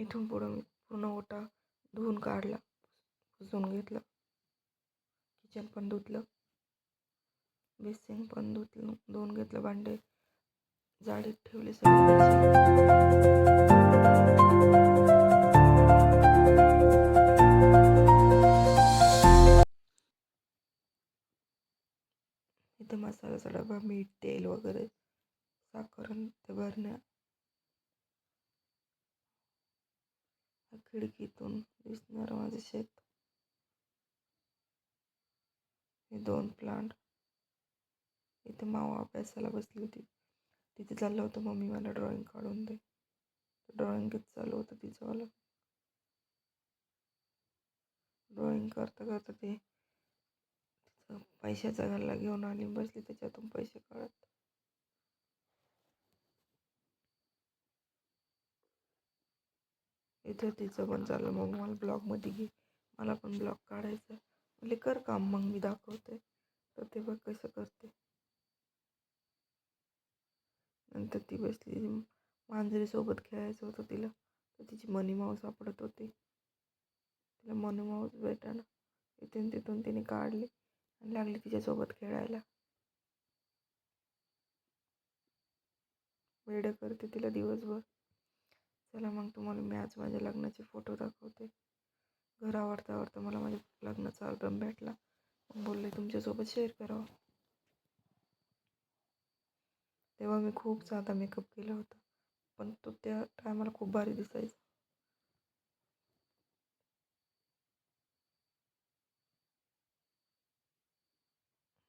इथून पुढं मी पूर्ण ओटा धुवून काढला पुसून घेतलं. किचन पण धुतलं. बेसिंग पण धुतलं. धुवून घेतलं भांडे. जाडीत ठेवले सगळे. इथे मसाल्याचा डबा मीठ तेल वगैरे साखर ते भरण्या खिडकीतून दिसणार माझं शेत. हे दोन प्लांट इथे मावा अभ्यासाला बसली होती. तिथे चाललं होतं मम्मी मला ड्रॉइंग काढून दे. ड्रॉइंगच चालू होतं तिचंवालं ड्रॉइंग करता करता ते तिचं पैशाचा गल्ला घेऊन आली बसली. त्याच्यातून पैसे काढत. इथे तिचं पण चाललं मग मला ब्लॉगमध्ये घे. मला पण ब्लॉग काढायचा. म्हणजे कर काम मग मी दाखवते. तर ते बघ कसं करते. नंतर ती बसली. मांजरीसोबत खेळायचं होतं तिला. तर तिची मनी माऊस सापडत होती. तिला मनी माऊस भेटाना इथून तिथून तिने काढली आणि लागली तिच्यासोबत खेळायला. वेड करते तिला दिवसभर. चला मग तुम्हाला मी आज माझ्या लग्नाचे फोटो दाखवते. घर आवडता आवडता मला माझ्या लग्नाचा अल्बम भेटला. मग बोलले तुमच्यासोबत शेअर करावं. तेव्हा मी खूप साधा मेकअप केला होता. पण तो त्या टायमाला खूप भारी दिसायचा.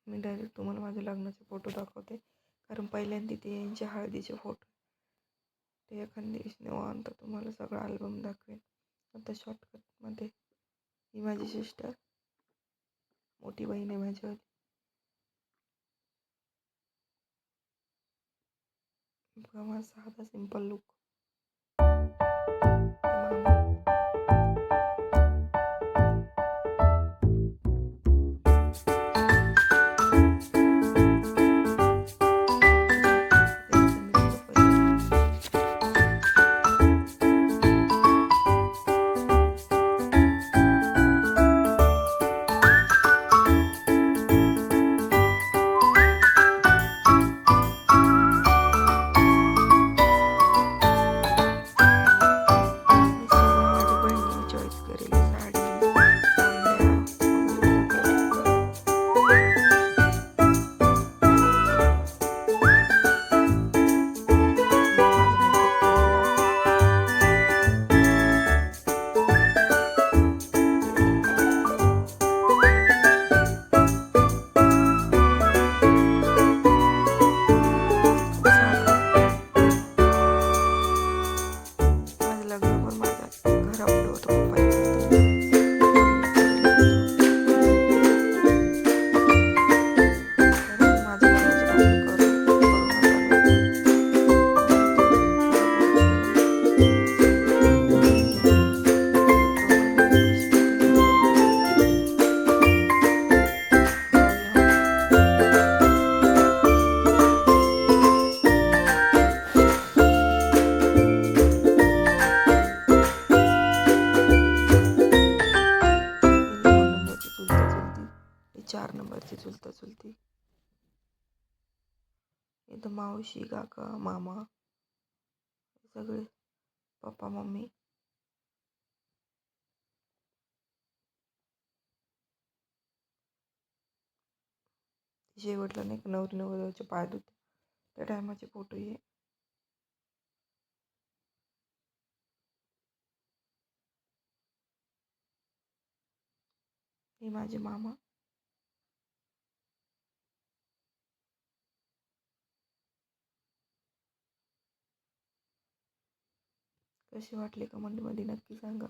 मी डायरेक्ट तुम्हाला माझ्या लग्नाचे फोटो दाखवते. कारण पहिल्यांदा ते यांचे हळदीचे फोटो ते एखाद्या दिवशी निवांत तुम्हाला सगळा अल्बम दाखवेन. आता शॉर्टकटमध्ये ही माझी सिस्टर मोठी बहीण आहे माझ्यावर बघा माझा साधा सिंपल लुक चार नंबरची चुलता चुलती. इथं मावशी काका मामा सगळे पप्पा मम्मी. शेवटला नाही नवरी नवरीचे पाय धुते. त्या टायमाचे फोटो ये. हे माझे मामा. कशी वाटली कमेंटमध्ये नक्की सांगा.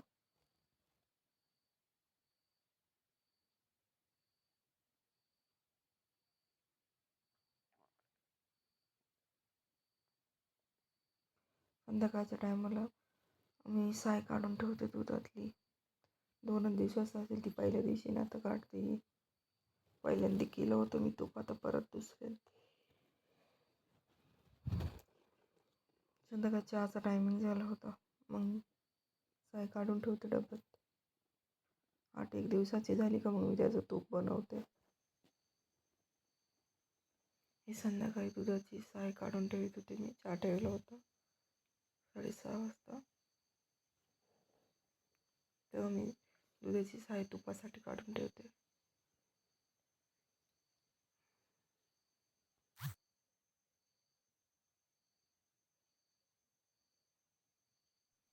संध्याकाळच्या टायमाला मी साय काढून ठेवते दुधातली. दोनच दिवसाचं असेल ती पहिल्या दिवशी ना आता काढते. ही पहिल्यांदा केलं होतं मी तूप आता परत दुसऱ्या. संध्याकाळच्या आजचा टायमिंग झाला होता. मग साय काढून ठेवते डब्यात. आठ एक दिवसाची झाली का मग मी त्याचं तूप बनवते. हे संध्याकाळी दुधाची साय काढून ठेवत होते मी. चहा ठेवला होता. साडेसहा वाजता. तेव्हा मी दुधाची साय तुपासाठी काढून ठेवते.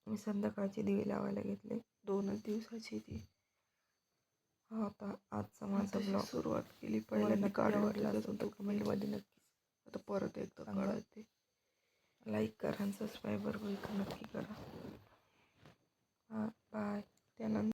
मी संध्याकाळचे दिवे लावायला घेतले. दोनच दिवसाची ती. हा आता आजचा माझा ब्लॉग सुरुवात केली पहिल्यांदा आवडला असेल तर कमेंटमध्ये नक्की आता परत एकदा कळते लाईक करा आणि सबस्क्राईबर नक्की करा. हां बाय त्यानंतर